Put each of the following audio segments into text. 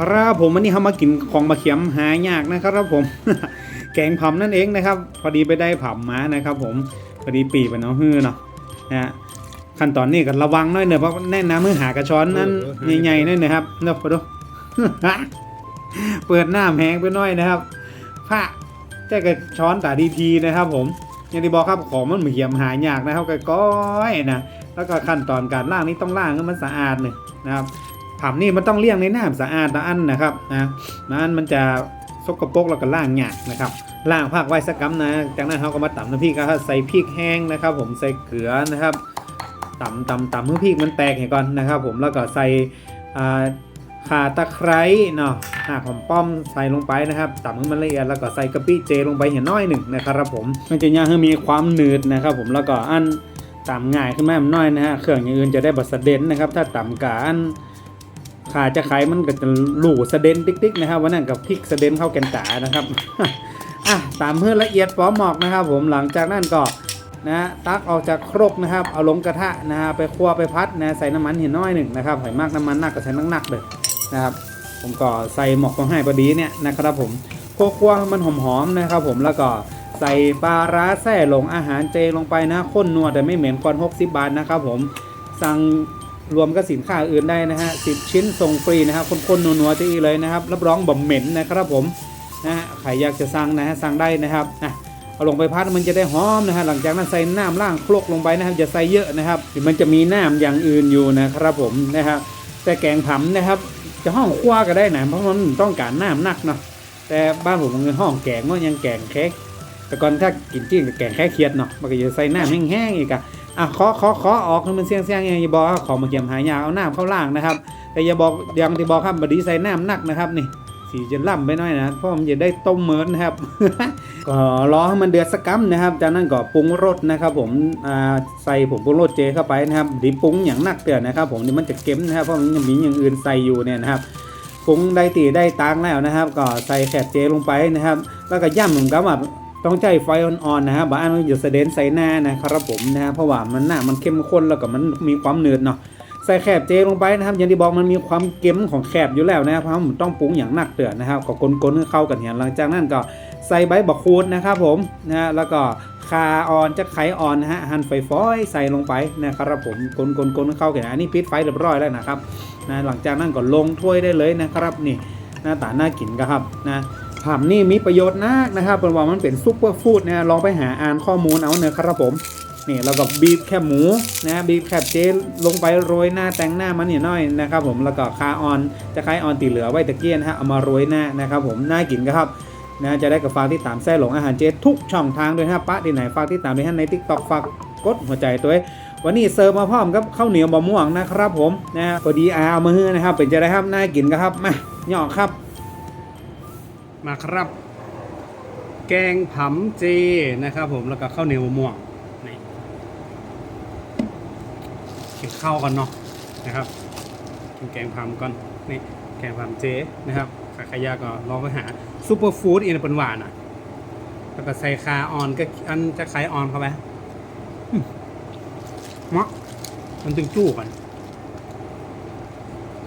ครับผมวันนี้เขามากินของมาเขียมหายากนะครับผม แกงผำนั่นเองนะครับ พอดีไปได้ผำมานะครับ ผมพอดีปีไปเนาะฮือเนาะนะฮะขั้นตอนนี้ก็ระวังหน่อยเนอะเพราะแน่นน้ำมือหากระช้อนนั่นใหญ่ๆหน่อยนะครับเนาะพอดูเปิดหน้าแหงไปหน่อยนะครับผ้าแต่กระช้อนตาดีทีนะครับ ผมอย่างที่บอกครับของมันมาเขียมหายากนะครับก้อยๆนะแล้วก็ขั้นตอนการล่างนี่ต้องล่างให้มันสะอาดเลยนะครับ ผับนี่มันต้องเลี่ยงในน้ำสะอาดนะอันนะครับนะนะอันมันจะสกปรกแล้วก็ล่างหยากนะครับล่างภาคไว้สักกัมนะ จากนั้นเขาก็มาตำน้ำพริกครับใส่พริกแห้งนะครับ ผมใส่เกลือนะครับตำตำตำเพื่อพริกมันแตกให้ก่อนนะครับ ผมแล้วก็ใส่ข่าตะไคร้เนาะหากหอมป้อมใส่ลงไปนะครับตำให้มันละเอียดแล้วก็ใส่กะปิเจลงไปเห็นน้อยหนึ่งนะครับผมมันจะย่างให้มีความหนืดนะครับ ผมแล้วก็อันตำง่ายขึ้นมาหน่อยนะฮะเครื่องอย่างอื่นจะได้บัดเสด็นนะครับ ถ้าตำกาอัน ขาจะขายมันก็จะหลู่สะเด็นติ๊กๆนะครับวันนั้นกับพริกสะเด็นเข้าแกนตานะครับอะตามเพื่อละเอียดปอหมอกนะครับ ผมหลังจากนั้นก็นะตักออกจากครกนะครับ เอาลงกระทะนะฮะไปคั่วไปพัดนะใส่น้ำมันเห็นน้อยหนึ่งนะครับใส่มากน้ำมันหนักก็ใส่นักๆเลยนะครับ ผมก็ใส่หมอกของให้พอดีเนี่ยนะครับผมคั่วๆมันหอมๆนะครับผมแล้วก็ใส่ปลาร้าแส่ลงอาหารเจลงไปนะข้นนัวแต่ไม่เหม็นก่อน60 บาทนะครับผมสั่ง รวมกับสินค้าอื่นได้นะฮะสิชิ้นส่งฟรีนะครับคนๆนัวๆที่เลยนะครับ รับรองบ่มเหม็นนะครับผมนะฮะใครอยากจะสั่งนะฮะสั่งได้นะครับนะเอาลงไปพัดมันจะได้หอมนะฮะหลังจากนั้นใส่น้ำล่างคลกลงไปนะครับอย่าใส่เยอะนะครับมันจะมีน้ำอย่างอื่นอยู่นะครับผมนะครับแต่แกงผำนะครับ จะห้องคว้าก็ได้นะเพราะมันต้องการน้ำหนักเนาะแต่บ้านผมมันห้องแกงว่ายังแกงแค่ แต่ก่อนถ้ากินจริงก็แกงแค่เคียดเนาะมันก็จะใส่น้ำแห้งๆอีกอะอะขอขอขอออกให้มันเสียงเสียงอย่างอย่าบอกว่าของมาเกี่ยมหายาเอาน้ำเข้าล่างนะครับ แต่อย่าบอกอย่างที่บอกครับบดีใส่น้ำหนักนะครับนี่สีจะล่ำไปหน่อยนะเพราะมันจะได้ต้มเหมือนนะครับ ก็รอให้มันเดือดสักกัมนะครับ จากนั้นก็ปรุงรสนะครับผมอ่าใส่ผงปรุงรสเจเข้าไปนะครับดีปรุงอย่างหนักเตือนนะครับ ผมนี่มันจะเค็มนะครับเพราะมันยังมีอย่างอื่นใส่อยู่เนี่ยนะครับปรุงได้ตีได้ตางแล้วนะครับ ก็ใส่แคบเจลงไปนะครับ แล้วก็ย่ำเหมือนกับว่า ต้องใจไฟอ่อนๆนะครับบ้านมันอยู่เสด็นใส่หน้านะครับผมนะฮะเพราะว่ามันหน้ามันเข้มข้นแล้วก็มันมีความเนืดเนาะใส่แคบเจลงไปนะครับอย่างที่บอกมันมีความเค็มของแคบอยู่แล้วนะครับเพราะมันต้องปรุงอย่างหนักเตือนนะครับก็คนๆเข้ากันเหียหลังจากนั้นก็ใส่ใบบักคูดนะครับผมนะฮะแล้วก็คาอ่อนจะไขอ่อนนะฮะหั่นไฟฟอยใส่ลงไปนะครับผมคนๆเข้ากันอันนี้ปิดไฟเรียบร้อยแล้วนะครับนะหลังจากนั้นก็ลงถ้วยได้เลยนะครับนี่หน้าตาน่ากินครับนะ ผัมนี่มีประโยชน์มากนะครับเป็นว่ามันเป็นซุปเปอร์ฟู้ดนะลองไปหาอ่านข้อมูลเอาเนอครับผมนี่เราก็บีบแคบหมูนะบีบแคบเจลงไปโรยหน้าแต่งหน้ามันนิดหน่อยนะครับผมแล้วก็คาออนจะคล้ายออนตีเหลือไว้ตะเกียนฮะเอามาโรยหน้านะครับผมน่ากินครับนะจะได้กับฝากที่ตามแซ่หลงอาหารเจทุกช่องทางด้วยนะปะที่ไหนฝากที่ตามด้วยฮะในทิกตอกฝากกดหัวใจตัวเองวันนี้เสิร์ฟมาพร้อมกับข้าวเหนียวบะม่วงนะครับผมนะพอดีอาเอามาเฮือนะครับเป็นจะได้ครับน่ากินครับมาหยอกครับ มาครับ แกงผำเจนะครับ ผมแล้วก็ข้าวเหนียวม่วงนี่กินข้าวกันเนาะนะครับกินแกงผำก่อนนี่แกงผำเจนะครับใครอยากก็ลองไปหาซูเปอร์ฟู้ดอีนเป็นหวานอะแล้วก็ใส่คาออนก็อันจะคล้ายออนเข้าไปมมะมันตึงจู้กัน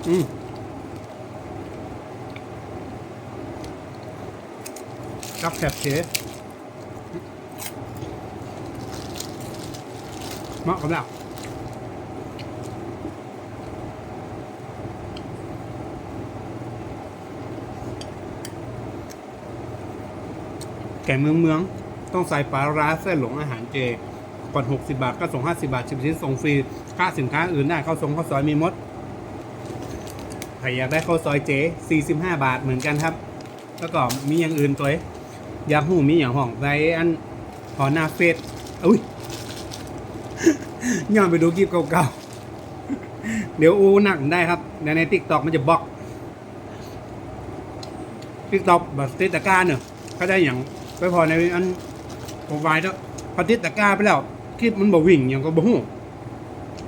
อืม กับแคบเชฟเหมาะกับเราแก่เมืองเมือง ต้องใส่ปลาร้าเส้นหลงอาหารเจก่อน60 บาท ก็ส่ง 50 บาท10ชิ้นส่งฟรี ค่าสินค้าอื่นได้เข้าส่งข้าวซอยมีมดใครอยากได้ข้าวซอยเจ45 บาทเหมือนกันครับ แล้วก็มีอย่างอื่นตัวเอยากหูมีอย่างห้องไรอันหอหน้าเฟซอุ้ยย้อนไปดูคลิปเก่าๆ เดี๋ยวอูหนักได้ครับในในทิกตอกมันจะบล็อกทิกตอกแบบติดตะกร้าเนอะก็ได้อย่างไปพอในอันโปรไฟล์แล้วพอติดตะกร้าไปแล้วคลิปมันบ่วิ่งอย่างก็บ่หู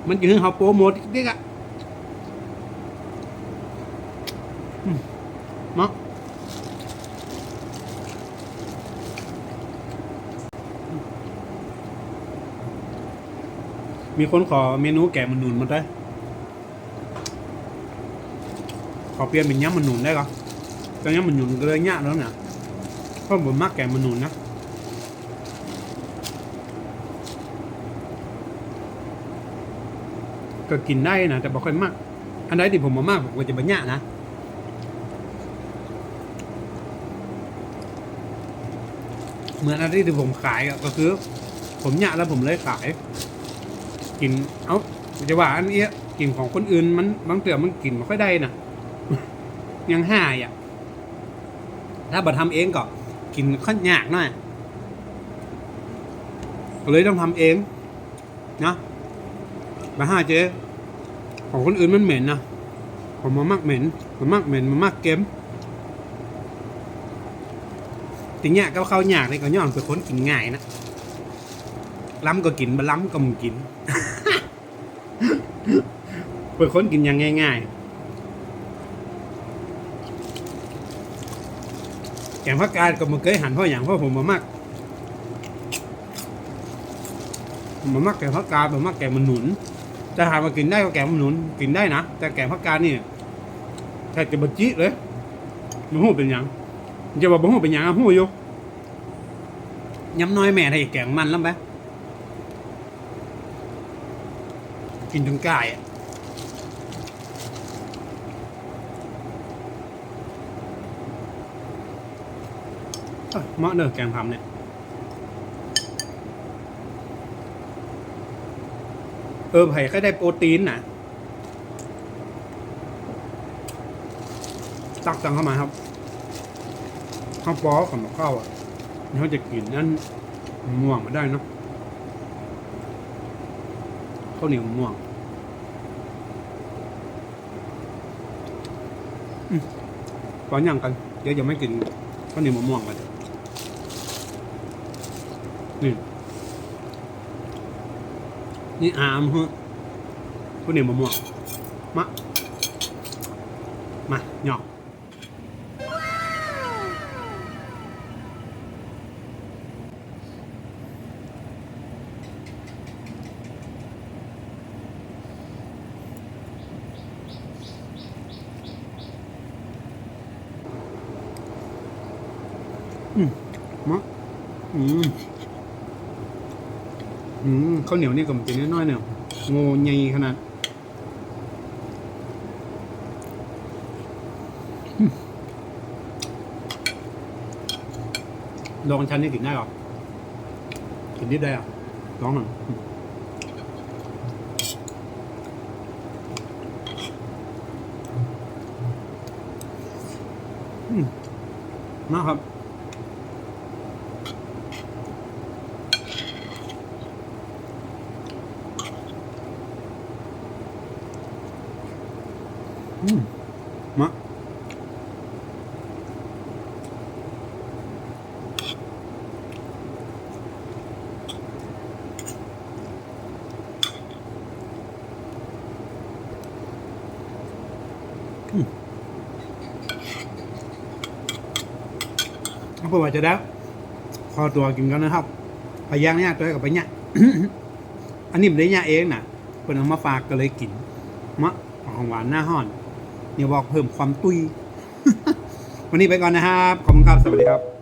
มันจะให้เขาโปรโมทติ๊กอะอืมเนาะ มีคนขอเมนูแกะมันนูนมาได้ ขอเปลี่ยนเป็นยำมันนุนได้ก่อนแต่ยำมันนุนก็เลยยากแล้วเนี่ยเพราะผมมักแกงมันนุนนะก็กินได้นะแต่บ่ค่อยมาก อันใดที่ผมมามากผมก็จะบัญญันะเหมือนอันที่ผมขายก็คือ ผมหยะแล้วผมเลยขาย กินเอ้าจะว่าอันเนี้ยกินของคนอื่นมันบางเตือมันกินไม่ค่อยได้นะยังห้าอะ ถ้าบัทำเองก็กินข้อยากหน่อยเลยต้องทำเองนะบาห้าเจ๊ของคนอื่นมันเหม็นนะผมมามากเหม็นผมมากเหม็นมามากเกมติเนี้ยก็เข้ายากเลยก็ย่อมเป็นคนกินง่ายนะล้ำก็กินบะล้ำก็มึงกิน เป็นคนกินอย่างง่ายๆแกงผักกาดก็มันเคยหั่นพราะอย่างเพราะผมมามากมามากแกงผักกาดผมมากแกงมันหนุนจะหามากินได้ก็แกงมันหนุนกินได้นะแต่แกงผักกาดนี่แทบจะบจิเลยมันหูเป็นยังจะบอกบ่หูเป็นยังอะหูอยู่ย้ำน้อยแม่ไทยแกงมันแล้วไหม กินจนกายอะเอ้ยเหมาะเนอะแกงทำเนี่ยเออไผ่ก็ได้โปรตีนนะตักตังเข้ามาครับข้าวปอกับมข้าวอะเขาจะกินนั่นมะม่วงมาได้เนาะ ข้าวเหนียวมะม่วงอืมปอนอย่างกัน เดี๋ยวยังไม่กินข้าวเหนียวมะม่วงกันนี่นี่อามฮะข้าวเหนียวมะม่วงมามาหยอก อืมมะอืมอืมข้าวเหนียวนี่ก็มันเป็นน้อยๆเนี่ยง่ใหญ่ขนาดลองชั้นนี่กินได้หรอกินนิดได้หรอลองหน่อยอืมอืมมากครับ เพื่อว่าจะได้พอตัวกินกันนะครับพยางเนี่ยตัวกับไปเนี่ยอันนี้ไม่ได้เนี่ยเองนะเพิ่นเอามาฝากก็เลยกินมะของหวานหน้าห่อนเนี่ยบอกเพิ่มความตุยวันนี้ไปก่อนนะครับขอบคุณครับสวัสดีครับ